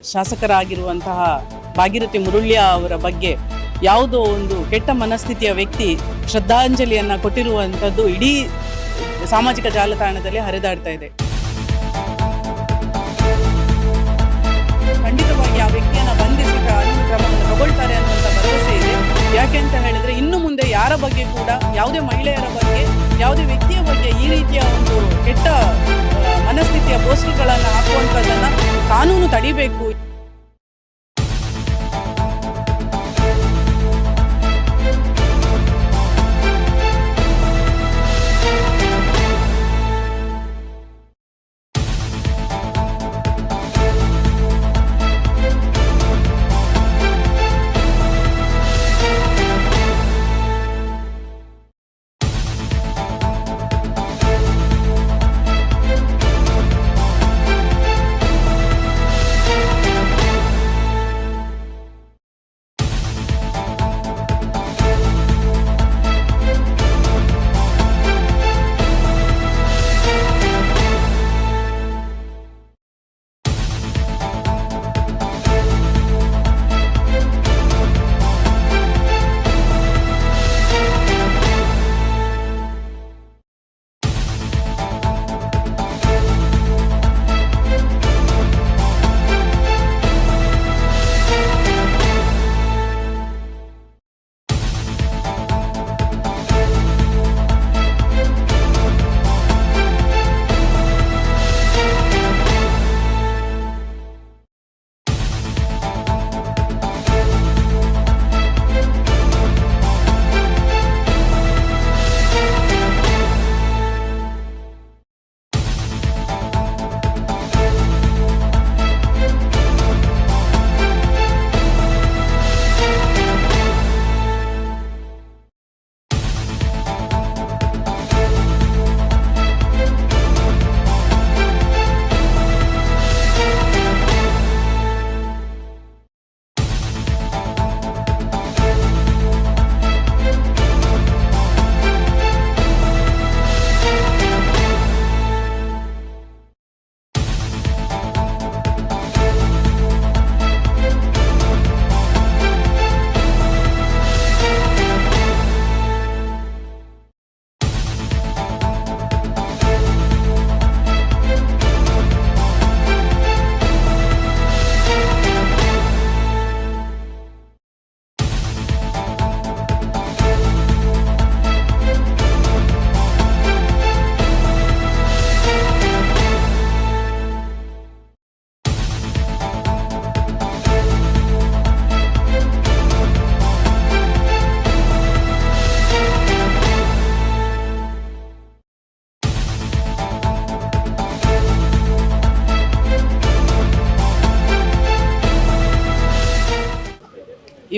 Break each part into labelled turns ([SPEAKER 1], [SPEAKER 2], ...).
[SPEAKER 1] ಶಾಸಕರಾಗಿರುವಂತಹ ಭಾಗಿರಥಿ ಮುರುಳ್ಯ ಅವರ ಬಗ್ಗೆ ಯಾವುದೋ ಒಂದು ಕೆಟ್ಟ ಮನಸ್ಥಿತಿಯ ವ್ಯಕ್ತಿ ಶ್ರದ್ಧಾಂಜಲಿಯನ್ನ ಕೊಟ್ಟಿರುವಂಥದ್ದು ಇಡೀ ಸಾಮಾಜಿಕ ಜಾಲತಾಣದಲ್ಲಿ ಹರಿದಾಡ್ತಾ ಇದೆ. ಖಂಡಿತವಾಗಿ ಆ ವ್ಯಕ್ತಿಯನ್ನ ಬಂಧಿಸಿ ಕಾನೂನು ಕ್ರಮವನ್ನು ತಗೊಳ್ತಾರೆ ಅನ್ನುವಂಥ ಭರವಸೆ ಇದೆ. ಯಾಕೆ ಅಂತ ಹೇಳಿದ್ರೆ ಇನ್ನು ಮುಂದೆ ಯಾರ ಬಗ್ಗೆ ಕೂಡ, ಯಾವುದೇ ಮಹಿಳೆಯರ ಬಗ್ಗೆ, ಯಾವುದೇ ವ್ಯಕ್ತಿಯ ಬಗ್ಗೆ ಈ ರೀತಿಯ ಒಂದು ಕೆಟ್ಟ ಮನಸ್ಥಿತಿಯ ಪೋಸ್ಟ್ಗಳನ್ನು ಹಾಕುವಂಥದ್ದನ್ನ ಕಾನೂನು ತಡಿಬೇಕು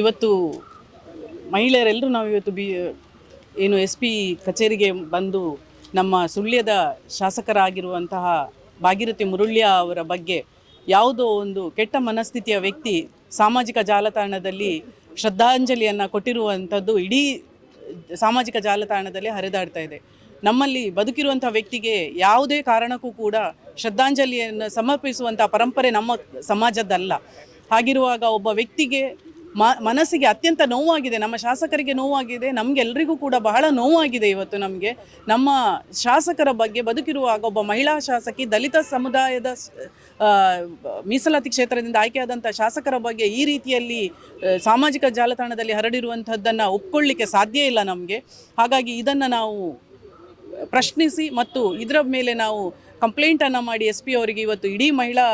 [SPEAKER 1] ಇವತ್ತು ಮಹಿಳೆಯರೆಲ್ಲರೂ ನಾವು ಇವತ್ತು ಬಿ, ಏನು ಎಸ್ ಪಿ ಕಚೇರಿಗೆ ಬಂದು ನಮ್ಮ ಸುಳ್ಯದ ಶಾಸಕರಾಗಿರುವಂತಹ ಭಾಗೀರಥಿ ಮುರುಳ್ಯ ಅವರ ಬಗ್ಗೆ ಯಾವುದೋ ಒಂದು ಕೆಟ್ಟ ಮನಸ್ಥಿತಿಯ ವ್ಯಕ್ತಿ ಸಾಮಾಜಿಕ ಜಾಲತಾಣದಲ್ಲಿ ಶ್ರದ್ಧಾಂಜಲಿಯನ್ನು ಕೊಟ್ಟಿರುವಂಥದ್ದು ಇಡೀ ಸಾಮಾಜಿಕ ಜಾಲತಾಣದಲ್ಲಿ ಹರಿದಾಡ್ತಾ ಇದೆ. ನಮ್ಮಲ್ಲಿ ಬದುಕಿರುವಂಥ ವ್ಯಕ್ತಿಗೆ ಯಾವುದೇ ಕಾರಣಕ್ಕೂ ಕೂಡ ಶ್ರದ್ಧಾಂಜಲಿಯನ್ನು ಸಮರ್ಪಿಸುವಂಥ ಪರಂಪರೆ ನಮ್ಮ ಸಮಾಜದ್ದಲ್ಲ ಹಾಗಿರುವಾಗ ಒಬ್ಬ ವ್ಯಕ್ತಿಗೆ ಮ, ಮನಸ್ಸಿಗೆ ಅತ್ಯಂತ ನೋವಾಗಿದೆ, ನಮ್ಮ ಶಾಸಕರಿಗೆ ನೋವಾಗಿದೆ ನಮಗೆಲ್ಲರಿಗೂ ಕೂಡ ಬಹಳ ನೋವಾಗಿದೆ ಇವತ್ತು ನಮಗೆ. ನಮ್ಮ ಶಾಸಕರ ಬಗ್ಗೆ ಬದುಕಿರುವಾಗ ಒಬ್ಬ ಮಹಿಳಾ ಶಾಸಕಿ ದಲಿತ ಸಮುದಾಯದ ಮೀಸಲಾತಿ ಕ್ಷೇತ್ರದಿಂದ ಆಯ್ಕೆಯಾದಂಥ ಶಾಸಕರ ಬಗ್ಗೆ ಈ ರೀತಿಯಲ್ಲಿ ಸಾಮಾಜಿಕ ಜಾಲತಾಣದಲ್ಲಿ ಹರಡಿರುವಂಥದ್ದನ್ನು ಒಪ್ಕೊಳ್ಳಿಕ್ಕೆ ಸಾಧ್ಯ ಇಲ್ಲ ನಮಗೆ. ಹಾಗಾಗಿ ಇದನ್ನು ನಾವು ಪ್ರಶ್ನಿಸಿ ಮತ್ತು ಇದರ ಮೇಲೆ ನಾವು ಕಂಪ್ಲೇಂಟನ್ನು ಮಾಡಿ ಎಸ್ ಪಿ ಅವರಿಗೆ ಇವತ್ತು ಇಡೀ ಮಹಿಳಾ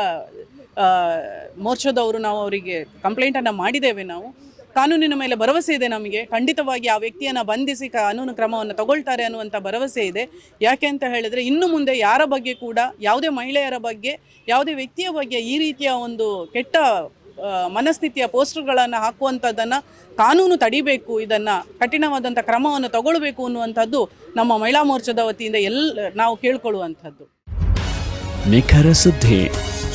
[SPEAKER 1] ಮೋರ್ಚಾದವರು ನಾವು ಅವರಿಗೆ ಕಂಪ್ಲೇಂಟನ್ನು ಮಾಡಿದ್ದೇವೆ ನಾವು. ಕಾನೂನಿನ ಮೇಲೆ ಭರವಸೆ ಇದೆ ನಮಗೆ. ಖಂಡಿತವಾಗಿ ಆ ವ್ಯಕ್ತಿಯನ್ನು ಬಂಧಿಸಿ ಕಾನೂನು ಕ್ರಮವನ್ನು ತಗೊಳ್ತಾರೆ ಅನ್ನುವಂಥ ಭರವಸೆ ಇದೆ. ಯಾಕೆ ಅಂತ ಹೇಳಿದ್ರೆ ಇನ್ನು ಮುಂದೆ ಯಾರ ಬಗ್ಗೆ ಕೂಡ, ಯಾವುದೇ ಮಹಿಳೆಯರ ಬಗ್ಗೆ, ಯಾವುದೇ ವ್ಯಕ್ತಿಯ ಬಗ್ಗೆ ಈ ರೀತಿಯ ಒಂದು ಕೆಟ್ಟ ಮನಸ್ಥಿತಿಯ ಪೋಸ್ಟರ್ಗಳನ್ನು ಹಾಕುವಂಥದ್ದನ್ನು ಕಾನೂನು ತಡಿಬೇಕು. ಇದನ್ನು ಕಠಿಣವಾದಂಥ ಕ್ರಮವನ್ನು ತಗೊಳ್ಬೇಕು ಅನ್ನುವಂಥದ್ದು ನಮ್ಮ ಮಹಿಳಾ ಮೋರ್ಚಾದ ವತಿಯಿಂದ ಎಲ್ಲ ನಾವು ಕೇಳ್ಕೊಳ್ಳುವಂಥದ್ದು.
[SPEAKER 2] ನಿಖರ ಸುದ್ದಿ.